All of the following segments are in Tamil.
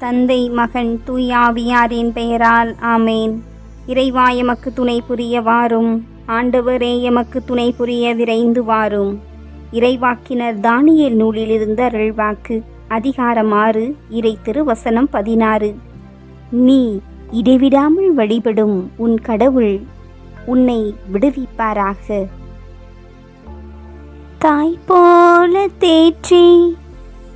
தந்தை மகன் தூயாவியாரின் பெயரால் ஆமேன். இறைவா எமக்கு துணை புரிய வாரும். ஆண்டவரே எமக்கு துணை புரிய விரைந்து வாரும். இறைவாக்கினர் தானியல் நூலிலிருந்து அருள்வாக்கு. அதிகாரம் ஆறு இறை திருவசனம் பதினாறு. நீ இடைவிடாமல் வழிபடும் உன் கடவுள் உன்னை விடுவிப்பாராக. தாய் போல தேற்றி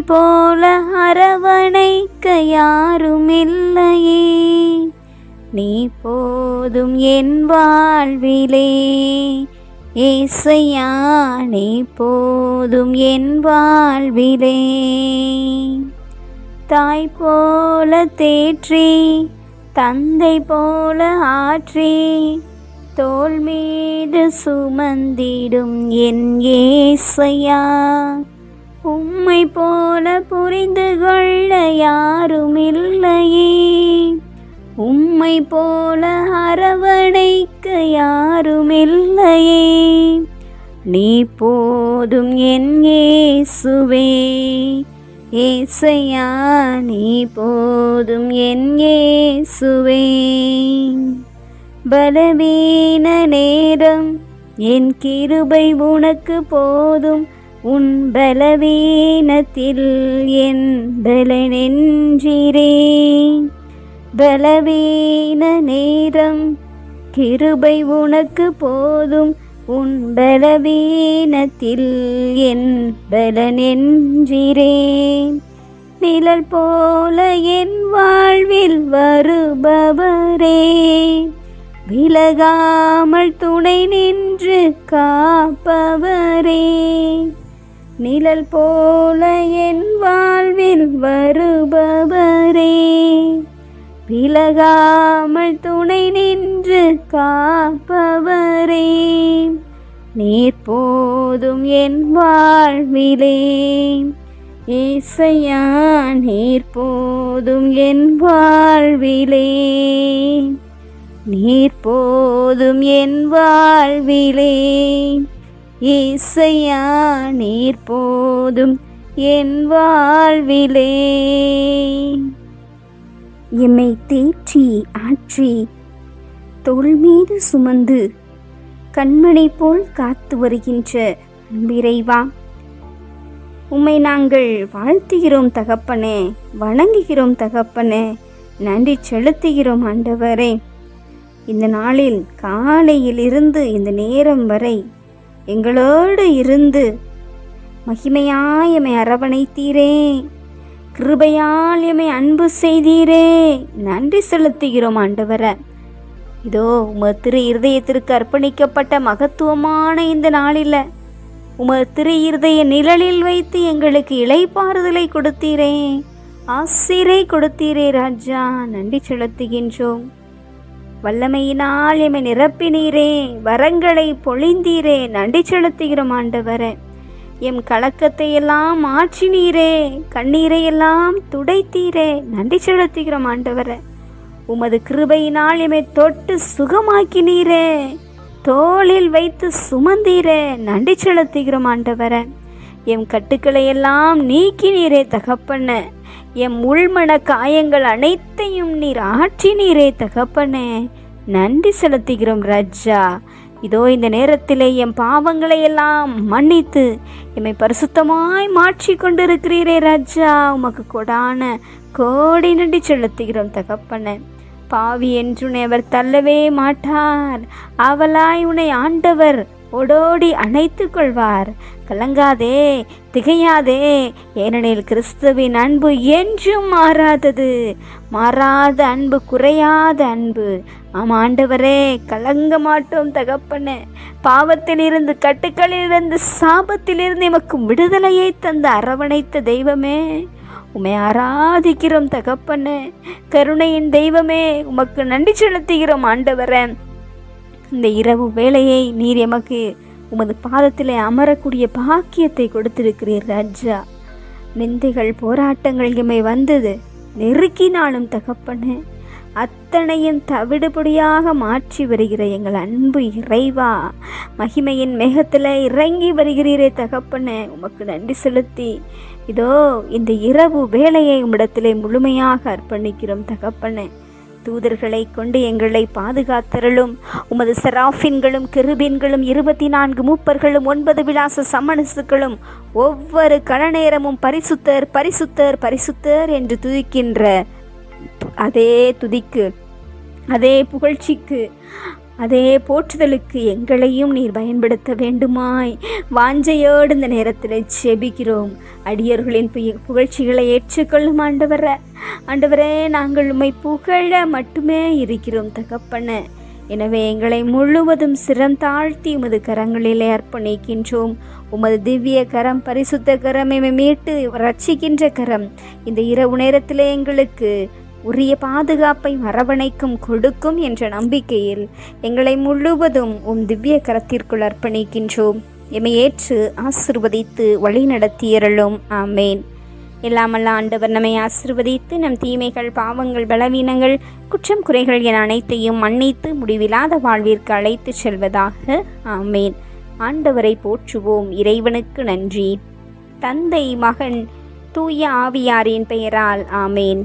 போல அரவணைக்க யாரும் இல்லையே நீ போதும் என் வாழ்விலே. ஏசையா நீ போதும் என் வாழ்விலே. தாய் போல தேற்றி தந்தை போல ஆற்றி தோல் மீது சுமந்திடும் என் ஏசையா. உம்மை போல புரிந்து கொள்ள யாரும் இல்லையே உம்மை போல அரவணைக்க யாரும் இல்லையே நீ போதும் என் இயேசுவே. ஏசையா நீ போதும் என் இயேசுவே. பலவீன நேரம் என் கிருபை உனக்கு போதும். உன் பலவீனத்தில் என் பலனென்றீரேன் பலவீன நேரம் கிருபை உனக்கு போதும். உன் பலவீனத்தில் என் பலனென்றீரேன் நிழல் போல என் வாழ்வில் வருபவரே. விலகாமல் துணை நின்று காப்பவரே. நிழல் போல என் வாழ்வில் வருபவரே. விலகாமல் துணை நின்று காப்பவரே. நீர் போதும் என் வாழ்விலே. இசையா நீர் போதும் என் வாழ்விலே. நீர் போதும் என் வாழ்விலே. இசையா நீர் போதும் என் வாழ்விலே. எம்மை தேற்றி ஆற்றி தோள் மீது சுமந்து கண்மணி போல் காத்து வருகின்ற விரைவா உம்மை நாங்கள் வாழ்த்துகிறோம் தகப்பனே வணங்குகிறோம் தகப்பனே நன்றி செலுத்துகிறோம் ஆண்டவரே. இந்த நாளில் காலையில் இருந்து இந்த நேரம் வரை எங்களோடு இருந்து மகிமையாய் எம்மை அரவணைத்தீரே. கிருபையால் எம்மை அன்பு செய்தீரே. நன்றி செலுத்துகிறோம் ஆண்டவரை. இதோ உமது திரு இருதயத்திற்கு அர்ப்பணிக்கப்பட்ட மகத்துவமான இந்த நாளில் உமது திரு இருதய நிழலில் வைத்து எங்களுக்கு இலைப்பாறுதலை கொடுத்தீரே. ஆசிரை கொடுத்தீரே ராஜா. நன்றி செலுத்துகின்றோம். வல்லமையினால் எம்மை நிரப்பினீரே வரங்களை பொழிந்தீரே நன்றி செலுத்துகிறோம் ஆண்டவரே. எம் கலக்கத்தை எல்லாம் மாற்றினீரே கண்ணீரை எல்லாம் துடைத்தீரே நன்றி செலுத்துகிறோம் ஆண்டவரே. உமது கிருபையினால் எம்மை தொட்டு சுகமாக்கினீரே தோளில் வைத்து சுமந்தீரே நன்றி செலுத்துகிறோம் ஆண்டவரே. எம் கட்டுக்களை எல்லாம் நீக்கினீரே தகப்பண்ண என் உள்மன காயங்கள் அனைத்தையும் நீர் ஆற்றினீரே தகப்பனே. நன்றி செலுத்துகிறோம் ரஜா. இதோ இந்த நேரத்திலே என் பாவங்களை எல்லாம் மன்னித்து எம்மை பரிசுத்தமாய் மாற்றி கொண்டிருக்கிறீரே ராஜா. உமக்கு கொடான கோடி நன்றி செலுத்துகிறோம் தகப்பனே. பாவி என்று உன்னை அவர் தள்ளவே மாட்டார். அவளாய் உன்னை ஆண்டவர் ஓடோடி அணைத்து கொள்வார். கலங்காதே திகையாதே ஏனெனில் கிறிஸ்துவின் அன்பு என்றும் மாறாதது. மாறாத அன்பு குறையாத அன்பு. ஆம் ஆண்டவரே கலங்க மாட்டோம் தகப்பனே. பாவத்திலிருந்து கட்டுக்களிலிருந்து சாபத்திலிருந்து எமக்கு விடுதலையை தந்த அரவணைத்த தெய்வமே உமை ஆராதிக்கிறோம் தகப்பனே. கருணையின் தெய்வமே உமக்கு நன்றி செலுத்துகிறோம் ஆண்டவரே. இந்த இரவு வேளையை நீர் எமக்கு உமது பாதத்தில் அமரக்கூடிய பாக்கியத்தை கொடுத்திருக்கிறீர் ராஜா. நிந்தைகள் போராட்டங்கள் எம்மை வந்தது. நெருக்கினாலும் தகப்பனு அத்தனையும் தவிடுபடியாக மாற்றி வருகிற எங்கள் அன்பு இறைவா மகிமையின் மேகத்தில் இறங்கி வருகிறீரே தகப்பனே உமக்கு நன்றி செலுத்தி. இதோ இந்த இரவு வேலையை உம்மிடத்திலே முழுமையாக அர்ப்பணிக்கிறோம் தகப்பனே. தூதர்களை கொண்டு எங்களை பாதுகாத்தருளும். உமது செராஃபின்களும் கிருபின்களும் இருபத்தி நான்கு மூப்பர்களும் ஒன்பது விலாச சமணசுக்களும் ஒவ்வொரு கணநேரமும் பரிசுத்தர் பரிசுத்தர் பரிசுத்தர் என்று துதிக்கின்ற அதே துதிக்கு அதே புகழ்ச்சிக்கு அதே போற்றுதலுக்கு எங்களையும் நீர் பயன்படுத்த வேண்டுமாய். வாஞ்சையோடு இந்த நேரத்தில் செபிக்கிறோம். அடியர்களின் புய- புகழ்ச்சிகளை ஏற்றுக்கொள்ளும் ஆண்டவர. ஆண்டவரே நாங்கள் உம்மை புகழ மட்டுமே இருக்கிறோம் தகப்பன. எனவே எங்களை முழுவதும் சிரம் தாழ்த்தி உமது கரங்களிலே அர்ப்பணிக்கின்றோம். உமது திவ்ய கரம் பரிசுத்த கரம் எம்மை மீட்டு ரட்சிக்கின்ற கரம் இந்த இரவு நேரத்திலே எங்களுக்கு உரிய பாதுகாப்பை அரவணைக்கும் கொடுக்கும் என்ற நம்பிக்கையில் எங்களை முழுவதும் உம் திவ்ய கரத்திற்குள் அர்ப்பணிக்கின்றோம். எம்மை ஏற்று ஆசிர்வதித்து வழிநடத்தியருளும். ஆமேன். எல்லாமல்ல ஆண்டவர் நம்மை ஆசிர்வதித்து நம் தீமைகள் பாவங்கள் பலவீனங்கள் குற்றம் குறைகள் என அனைத்தையும் மன்னித்து முடிவில்லாத வாழ்விற்கு அழைத்து செல்வதாக. ஆமேன். ஆண்டவரை போற்றுவோம். இறைவனுக்கு நன்றி. தந்தை மகன் தூய ஆவியாரின் பெயரால். ஆமேன்.